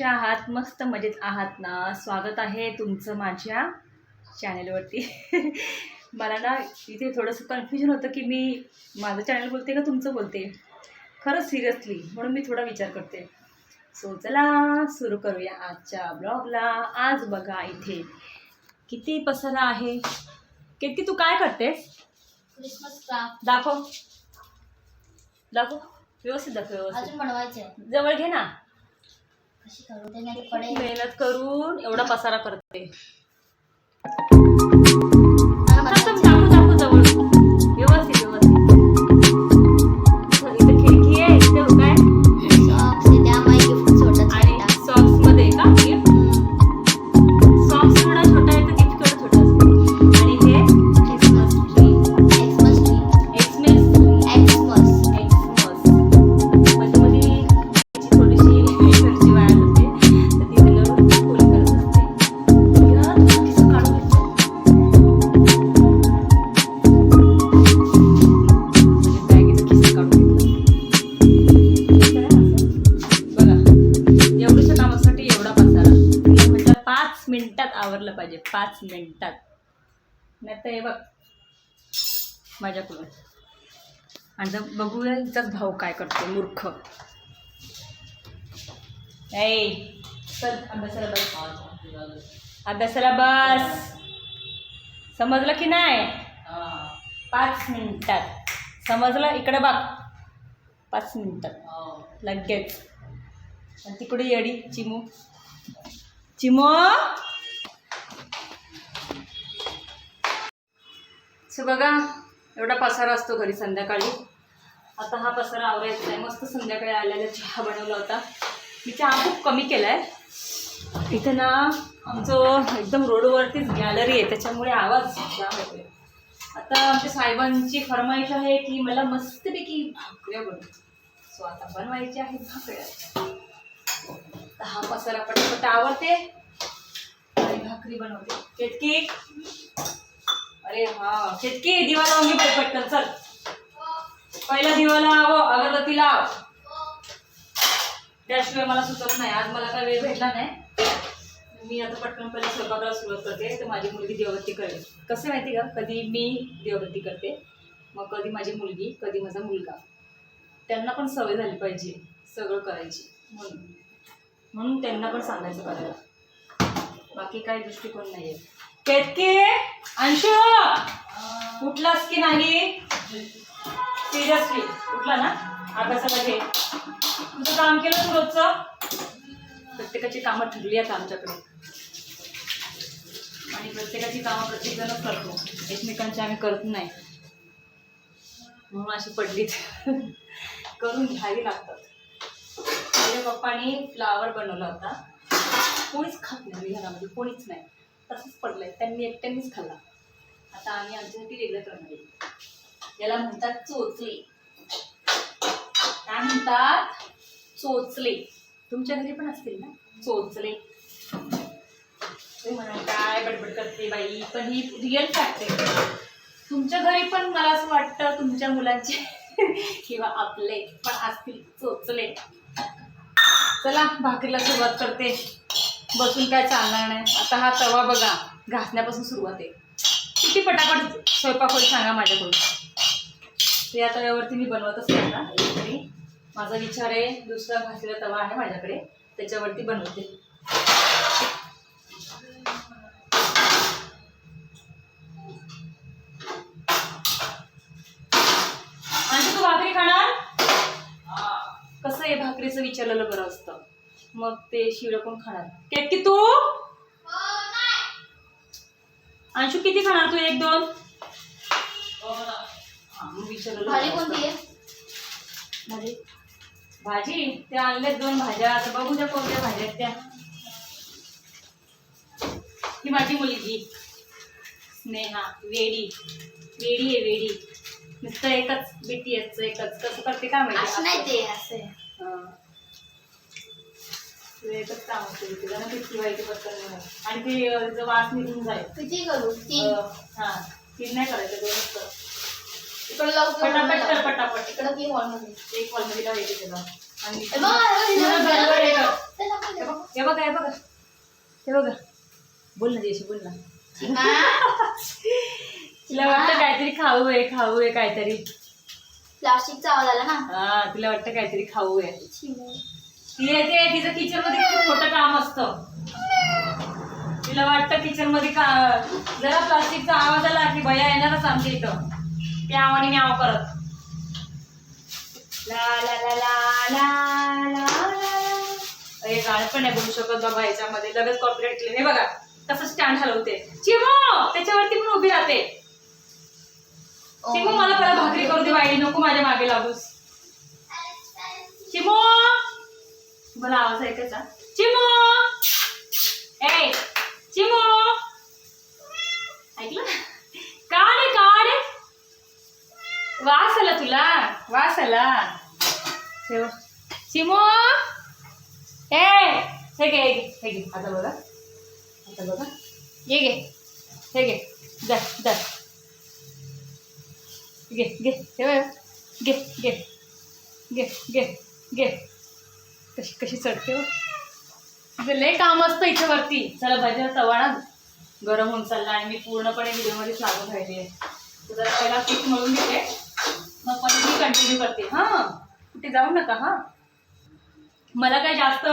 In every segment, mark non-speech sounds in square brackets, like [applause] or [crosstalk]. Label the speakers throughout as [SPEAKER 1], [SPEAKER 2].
[SPEAKER 1] कसे आहात? मस्त मजेत आहात ना? स्वागत आहे तुमचं माझ्या चॅनलवरती [laughs] मला ना इथे थोडंसं कन्फ्युजन होतं की मी माझं चॅनल बोलते का तुमचं बोलते? खरंच सिरियसली म्हणून मी थोडा विचार करते. सो चला सुरू करूया आजच्या ब्लॉगला आज बघा इथे किती पसारा आहे. किती तू काय करतेस?
[SPEAKER 2] क्रिसमस
[SPEAKER 1] दाखव. दाखव. व्यवस्थित दाखव व्यवस्थित. जवळ घे ना
[SPEAKER 2] कशी करू ते नाही पडेल
[SPEAKER 1] मेहनत करून एवढा पसारा करते. पाच मिनटात. नाही तर हे बघ माझ्याकडून. आणि जर बघूया हिचाच भाऊ काय करतो मूर्ख. ऐ चल अभ्यासाला बस. अभ्यासाला बस. समजलं की नाही? पाच मिनिटात. समजलं? इकडे बघ. पाच मिनिटात. लगेच. आणि तिकडे येडी चिमू. चिमू! सो बघा एवढा पसारा असतो घरी संध्याकाळी. आता हा पसारा आवरायचा आहे. मस्त संध्याकाळी आल्याला चहा बनवला होता. मी चहा खूप कमी केला आहे इथं ना आमचं एकदम रोडवरतीच गॅलरी आहे त्याच्यामुळे आवाज चहा होतोय आता आमच्या साहेबांची फरमाईश आहे की मला मस्तपैकी भाकऱ्या बनव. सो आता बनवायच्या आहेत भाकऱ्या. तर हा पसारा पटापट आवडते आणि भाकरी बनवते. केतकी अरे हा शेतकी दिवा लावून घे पटकन चल. पहिला दिवा लाव अगरबत्ती लाव. त्याशिवाय मला सुचत नाही. आज मला काय वेळ भेटला नाही. मी आता पटकन पहिला स्वयंपाकाला सुरुवात करते. तर माझी मुलगी दिवाबत्ती करेल कसं माहिती का? कधी मी दिवाबत्ती करते मग कधी माझी मुलगी कधी माझा मुलगा. त्यांना पण सवय झाली पाहिजे सगळं करायची. म्हणून. म्हणून त्यांना पण सांगायचं करायला. बाकी काही दृष्टिकोन नाही आहे केतकी अंशू! उठलास की नाही? सिरियसली उठला ना? अभ्यासाला घे. तुझं काम केलं तू रोजचं? प्रत्येकाची कामं ठरली आहेत आमच्याकडे. आणि प्रत्येकाची कामं प्रत्येकजणच करतो. एकमेकांची आम्ही करत नाही. म्हणून अशी पडलीत. करून घ्यावी लागतात. माझ्या पप्पानी फ्लावर बनवला होता. कोणीच खात नाही घरामध्ये कोणीच नाही. तसंच पडलंय. त्यांनी एकट्यांनीच खाल्ला. आता आम्ही आमच्यासाठी वेगळं करणार आहे. याला म्हणतात चोचले. काय म्हणतात? चोचले. तुमच्या घरी पण असतील ना? चोचले. म्हणा काय बडबड करते बाई पण ही रिअल फॅक्ट आहे. तुमच्या घरी पण मला असं वाटतं तुमच्या मुलांचे [laughs] किंवा आपले पण असतील चोचले. चला भाकरीला सुरुवात करते. बसून काय चालणार नाही. आता हा तवा बघा घासण्यापासून सुरुवात आहे. किती पटापट स्वयंपाक होईल सांगा माझ्याकडून. ते आता यावरती मी बनवतच नाही ना तरी माझा विचार आहे दुसरा घासलेला तवा आहे माझ्याकडे. त्याच्यावरती बनवते. आणि तू भाकरी खाणार? कसं आहे भाकरीचं विचारलेलं बरं असतं. मग ते शिवडं पण खाणार? केक की तू? अंशू किती खाणार तू एक दोन? हा,
[SPEAKER 2] भाजी. कोणती आहे?
[SPEAKER 1] भाजी. भाजी ते आणले दोन भाज्या. आता बघू द्या कोणत्या भाज्या आहेत त्या. ही माझी मुलगी. स्नेहा वेडी. वेडी आहे वेडी. नुसतं एकच बिटी एकच. कसं करते काय
[SPEAKER 2] असं नाही
[SPEAKER 1] माहिती
[SPEAKER 2] ते असं.
[SPEAKER 1] हा. एकच काम असते तिला ना ती ठेवायची पटकन नाही होत. आणि ते वास निघून जाईल.
[SPEAKER 2] किती करू? तीन?
[SPEAKER 1] अं, हा तीन नाही करायचं दोनच कर
[SPEAKER 2] इकडे लावू का
[SPEAKER 1] पटापट कर? पटापट.
[SPEAKER 2] इकडे बघ की हॉलमध्ये
[SPEAKER 1] एक हॉलमध्ये लावायचे त्याला आणि
[SPEAKER 2] हे बघ, हे बघ, हे बघ,
[SPEAKER 1] गडबड आहे का?
[SPEAKER 2] ते दाखव, ते
[SPEAKER 1] हे
[SPEAKER 2] दाखव.
[SPEAKER 1] बघ हे बघा हे बघा. हे बघा. बोल ना जयशी बोल ना.
[SPEAKER 2] हा?
[SPEAKER 1] तिला वाटतं काहीतरी खाऊ आहे खाऊ आहे काहीतरी.
[SPEAKER 2] प्लास्टिकचा आवाज आला ना.
[SPEAKER 1] हा तिला वाटतं काहीतरी खाऊ आहे. ती येते तिचं किचनमध्ये खूप मोठं काम असतं. तिला वाटतं किचनमध्ये का जरा प्लास्टिकचा आवाज आला की भया येणारच आमच्या इथं. त्या आवाने आव करत ला ला ला ला ला ला अरे पण नाही बोलू शकत बाबा याच्यामध्ये. लगेच कॉपरेट केले हे बघा तसं स्टँड हलवते. चिमो! त्याच्यावरती पण उभी राहते. चिमो मला पहिला भाकरी करू दे बाई. नको माझ्या मागे लागूस. चिमो! मला आवाज ऐकायचा चिमो! ए चिमो! ऐकलं? का रे वास आला तुला वास आला. ठेव. चिमो! ए हे घे हे घे हे घे. आता बघा. आता बघा. ये घे हे घे. दर दर घे घे. ठेव. घे घे. घे घे घे. कशी कशी चढते हो? म्हणजे लय काम असतं इथे वरती चला भज्या तवा गरम होऊन चालला आणि मी पूर्णपणे व्हिडिओमध्येच लागून राहिली आहे. तर पहिला पीठ मळून घेते मग पण मी कंटिन्यू करते. हां. कुठे जाऊ नका हां. मला काय जास्त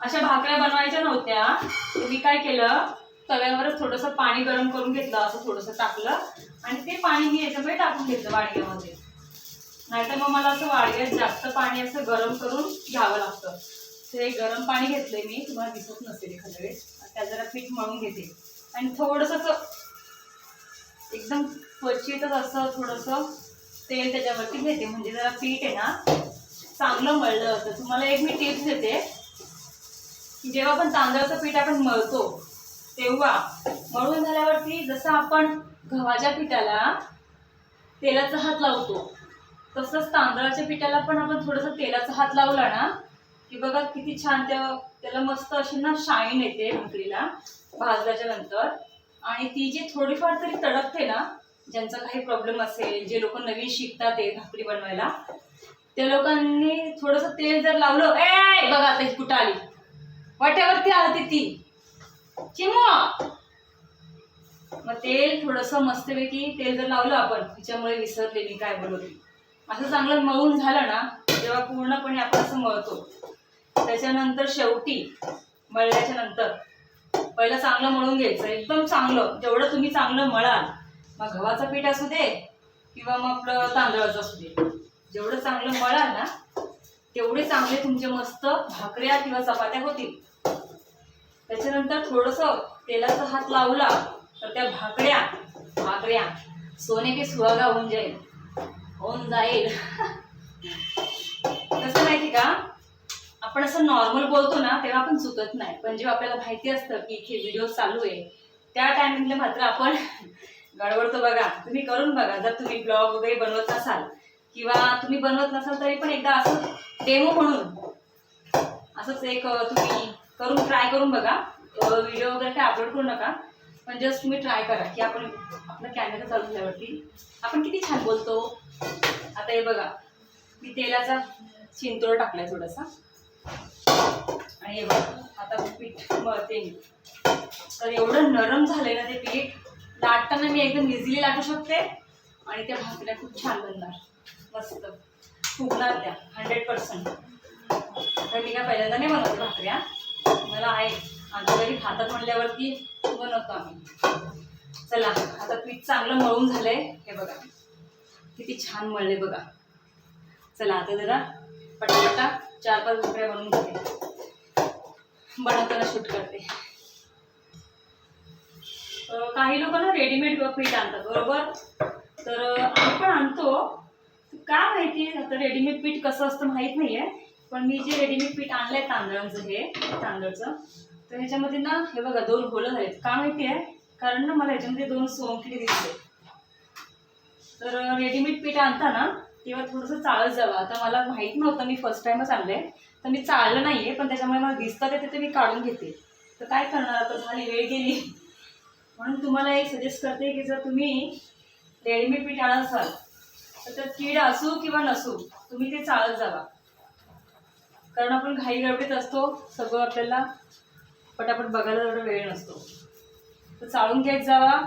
[SPEAKER 1] अशा भाकऱ्या बनवायच्या नव्हत्या. मी काय केलं तव्यावरच थोडंसं पाणी गरम करून घेतलं असं थोडंसं टाकलं. आणि ते पाणी मी याच्यामध्ये टाकून घेतलं वाडग्यामध्ये नाहीतर मग मला असं वाडग्यात जास्त पाणी असं गरम करून घ्यावं लागतं. ते गरम पाणी घेतलंय मी तुम्हाला दिसत नसेल एखाद्या वेळेस. त्यात जरा पीठ मळून घेते. आणि थोडंसं असं एकदम क्वचितच असं थोडंसं तेल त्याच्यावरती घेते. म्हणजे जरा पीठ आहे ना चांगलं मळलं होतं तुम्हाला एक मी टिप्स देते. की जेव्हा पण तांदळाचं पीठ आपण मळतो तेव्हा मळून झाल्यावरती जसं आपण गव्हाच्या पिठाला तेलाचा हात लावतो तसंच तांदळाच्या पिठाला पण आपण थोडंसं तेलाचा हात लावला ना की बघा किती छान त्या त्याला मस्त अशी ना शाईन येते भाकरीला भाजल्याच्या नंतर. आणि ती जी थोडीफार तरी तडकते ना ज्यांचा काही प्रॉब्लेम असेल जे लोक नवीन शिकतात ते भाकरी बनवायला त्या लोकांनी थोडंसं तेल जर लावलं ए बघा आता कुठं आली. वाट्यावरती आली ती. चिमो! मग तेल थोडंसं मस्तपैकी तेल जर लावलं आपण तिच्यामुळे विसरले मी काय बनवली असं चांगलं मळून झालं ना तेव्हा पूर्णपणे आपण असं मळतो. त्याच्यानंतर शेवटी मळल्याच्या नंतर पहिलं चांगलं मळून घ्यायचं. एकदम चांगलं. जेवढं तुम्ही चांगलं मळाल मग गव्हाचं पीठ असू दे किंवा मग आपलं तांदळाचं असू दे. जेवढं चांगलं मळाल ना तेवढे चांगले तुमचे मस्त भाकऱ्या किंवा चपात्या होतील. त्याच्यानंतर थोडंसं तेलाचा हात लावला तर त्या भाकऱ्या भाकऱ्या सोने की सुहागा होऊन जाईल. होऊन जाईल. कसं माहिती का? आपण असं नॉर्मल बोलतो ना तेव्हा आपण चुकत नाही. पण जेव्हा आपल्याला माहिती असतं की इथे व्हिडिओ चालू आहे त्या टायमिंगला मात्र आपण गडबडतो बघा. तुम्ही करून बघा. जर तुम्ही ब्लॉग वगैरे बनवत नसाल किंवा तुम्ही बनवत नसाल तरी पण एकदा असं डेमो म्हणून असंच एक तुम्ही करून ट्राय करून बघा. व्हिडिओ वगैरे काय अपलोड करू नका. पण जस्ट तुम्ही ट्राय करा की आपण आपला कॅमेरा चालू झाल्यावरती आपण किती छान बोलतो. आता हे बघा मी तेलाचा चिंतोळ टाकलाय थोडासा. आणि हे बघा आता पीठ मळते मी. तर एवढं नरम झालंय ना ते पीठ लाटताना मी एकदम इझिली लाटू शकते. आणि त्या भाकऱ्या खूप छान बनणार. मस्त. फुगणार त्या हंड्रेड पर्सेंट तर मी काय पहिल्यांदा नाही बनवते भाकऱ्या. मला आहे. आमच्या घरी खातात म्हणल्यावरती बनवतो आम्ही. चला आता पीठ चांगलं मळून झालंय. हे बघा. किती छान मळले बघा. चला आता जरा पटापटा चार पाच भाकऱ्या बनवून घेते. बनवताना शूट करते. काही लोक ना रेडीमेड पीठ आणतात बरोबर? तर आम्ही पण आणतो. काय माहिती आता रेडीमेड पीठ कसं असतं माहीत नाही आहे पण मी जे रेडीमेड पीठ आणलंय तांदळाचं हे तांदळाचं तर ह्याच्यामध्ये ना हे बघा दोन होलं झालेत का माहिती आहे? कारण ना मला ह्याच्यामध्ये दोन सोंगली दिसले. तर रेडीमेड पीठ आणताना तेव्हा थोडंसं चाळत जावं. आता मला माहीत नव्हतं मी फर्स्ट टाइमच आणलंय. तर मी चाळलं नाही आहे पण त्याच्यामुळे मला दिसतं ते ते मी काढून घेते. तर काय करणार? आता झाली वेळ गेली. म्हणून तुम्हाला एक सजेस्ट करते की जर तुम्ही रेडीमेड पीठ आणत असाल तर त्यात कीड असू किंवा नसू तुम्ही ते चाळत जावा. कारण आपण घाई गडबडीत असतो सगळं आपल्याला पटापट बघायला एवढा वेळ नसतो. तर चाळून घेत जावा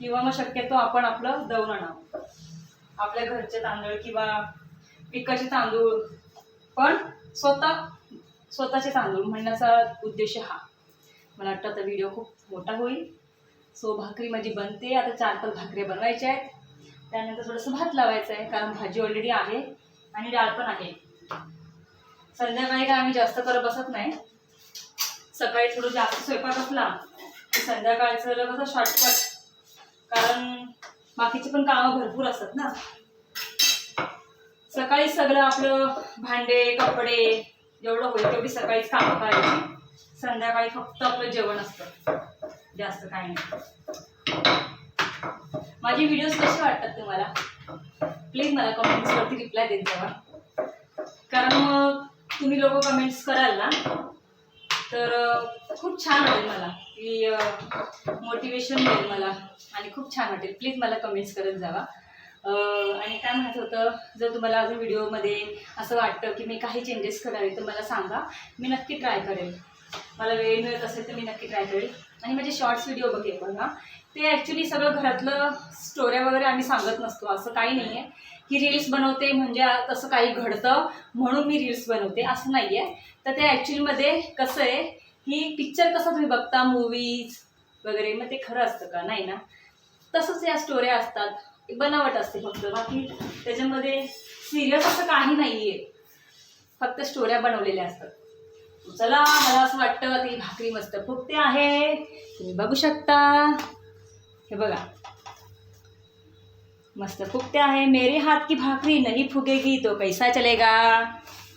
[SPEAKER 1] किंवा मग शक्यतो आपण आपलं दळून आणावं. आपल्या घरचे तांदूळ किंवा पिकाचे तांदूळ. पण स्वतः स्वतःचे तांदूळ म्हणण्याचा उद्देश हा. मला वाटतं आता व्हिडिओ खूप मोठा होईल. सो भाकरी माझी बनते. आता चार पाच भाकऱ्या बनवायच्या आहेत. त्यानंतर थोडंसं भात लावायचं आहे कारण भाजी ऑलरेडी आहे आणि डाळ पण आहे. संध्याकाळी काय आम्ही जास्त करत बसत नाही. सकाळी थोडं जास्त स्वयंपाक असला की संध्याकाळचं कसं शॉर्टकट कारण बाकीचे पण कामं भरपूर असतात ना. सकाळी सगळं आपलं भांडे कपडे जेवढं होईल तेवढी सकाळीच कामं करायची. संध्याकाळी फक्त आपलं जेवण असतं. जास्त काही नाही. माझे व्हिडिओज कसे वाटतात तुम्हाला? प्लीज मला कमेंट्सवरती रिप्लाय देत जावा. कारण मग तुम्ही लोक कमेंट्स कराल ना तर खूप छान वाटेल मला. की मोटिवेशन मिळेल मला आणि खूप छान वाटेल. प्लीज मला कमेंट्स करत जावा. आणि काय म्हणत होतं जर तुम्हाला अजून व्हिडिओमध्ये असं वाटतं की मी काही चेंजेस करावे तर मला सांगा. मी नक्की ट्राय करेल. मला वेळ मिळत असेल तर मी नक्की ट्राय करेल. आणि माझे शॉर्ट्स व्हिडिओ बघेल बघा. ते ॲक्च्युली सगळं घरातलं स्टोऱ्या वगैरे आम्ही सांगत नसतो. असं काही नाही आहे की रील्स बनवते म्हणजे तसं काही घडतं म्हणून मी रील्स बनवते असं नाही आहे तर ते ॲक्च्युलीमध्ये कसं आहे की पिक्चर कसं तुम्ही बघता मूवीज वगैरे मग ते खरं असतं का? नाही ना? तसंच या स्टोऱ्या असतात. बनावट असते फक्त. बाकी त्याच्यामध्ये सिरियस असं काही नाही आहे फक्त स्टोऱ्या बनवलेल्या असतात. चला मला असं वाटतं ती भाकरी मस्त फुगते आहे. तुम्ही बघू शकता. हे बघा. मस्त फूकते आहे. मेरे हाथ की भाकरी नहीं फुगेगी तो कैसा चलेगा?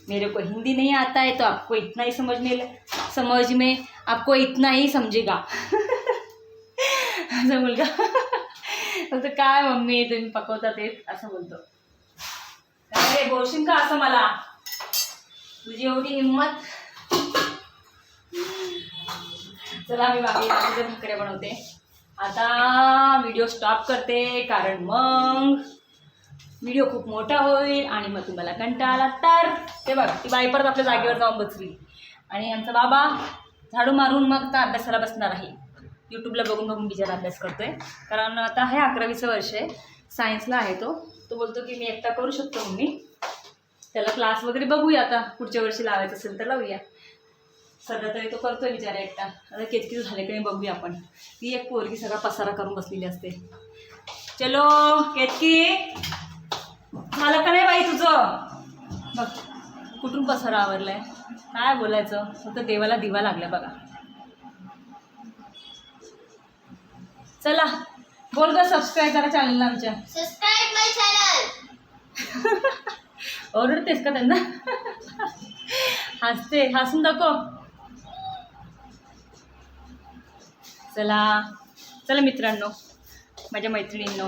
[SPEAKER 1] मेरे को हिंदी नहीं आता है तो आपको इतना ही समझ में समझ में आपको इतना ही समजेगा असं मुलगा फक्त काय मम्मी तुम्ही पकवता ते? असं बोलतो. अरे बोलशील का असं मला? तुझी एवढी हिंमत? चला मी बाकी भाकऱ्या बनवते. आता व्हिडिओ स्टॉप करते कारण मग व्हिडिओ खूप मोठा होईल आणि मग तुम्हाला कंटाळा. आला तर ते बघा ती बाई परत आपल्या जागेवर जाऊन बसली. आणि आमचा बाबा झाडू मारून मग त्या अभ्यासाला बसणार आहे. यूट्यूबला बघून बघून बिचारा अभ्यास करतोय. कारण आता हे अकरावीचं वर्ष आहे. सायन्सला आहे तो. तो बोलतो की मी एकटा करू शकतो मी त्याला क्लास वगैरे बघूया आता. पुढच्या वर्षी लावायचं असेल तर लावूया. सध्या तरी तो करतोय बिचारा एकटा. आता किती झाले की नाही बघूया आपण. ती एक पोरगी सगळा पसारा करून बसलेली असते. चलो केतकी झालं का नाही बाई तुझं? बघ कुठून पसारा आवरलाय? काय बोलायचं? फक्त देवाला दिवा लागला बघा. चला बोल का सबस्क्राईब करा चॅनलला आमच्या.
[SPEAKER 2] सबस्क्राईब माय चॅनल
[SPEAKER 1] ओरडतेस का त्यांना? [laughs] हसते हसून दाखव. चला चला मित्रांनो माझ्या मैत्रिणींनो.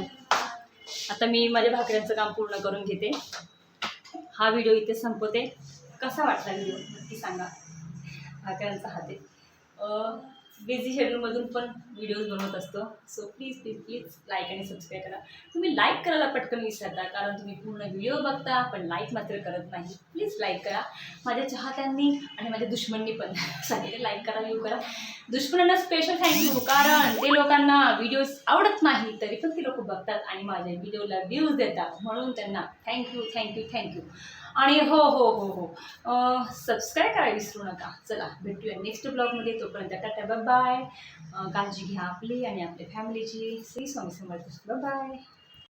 [SPEAKER 1] आता मी माझ्या भाकऱ्यांचं काम पूर्ण करून घेते. हा व्हिडिओ इथे संपवते. कसा वाटला व्हिडिओ? नक्की सांगा. भाकऱ्यांचा हाते बिझी शेड्यूलमधून पण व्हिडिओज बनवत असतो. So please please please like आणि सबस्क्राईब करा. तुम्ही लाईक करायला पटकन विसरता कारण तुम्ही पूर्ण व्हिडिओ बघता पण लाईक मात्र करत नाही. प्लीज लाईक करा. माझ्या चाहत्यांनी आणि माझ्या दुश्मननी पण [laughs] सगळे लाईक करा व्ह्यू करा. दुश्मनांना स्पेशल थँक्यू कारण ते लोकांना व्हिडिओज आवडत नाही तरी पण ते लोक बघतात आणि माझ्या व्हिडिओला व्ह्यूज देतात. म्हणून त्यांना थँक्यू थँक्यू थँक्यू आणि हो हो हो हो. सबस्क्राईब करायला विसरू नका. चला भेटूया नेक्स्ट ब्लॉगमध्ये तोपर्यंत टाटा बाय काळजी घ्या आपली आणि आपल्या फॅमिलीची श्री स्वामी समर्थ. बाय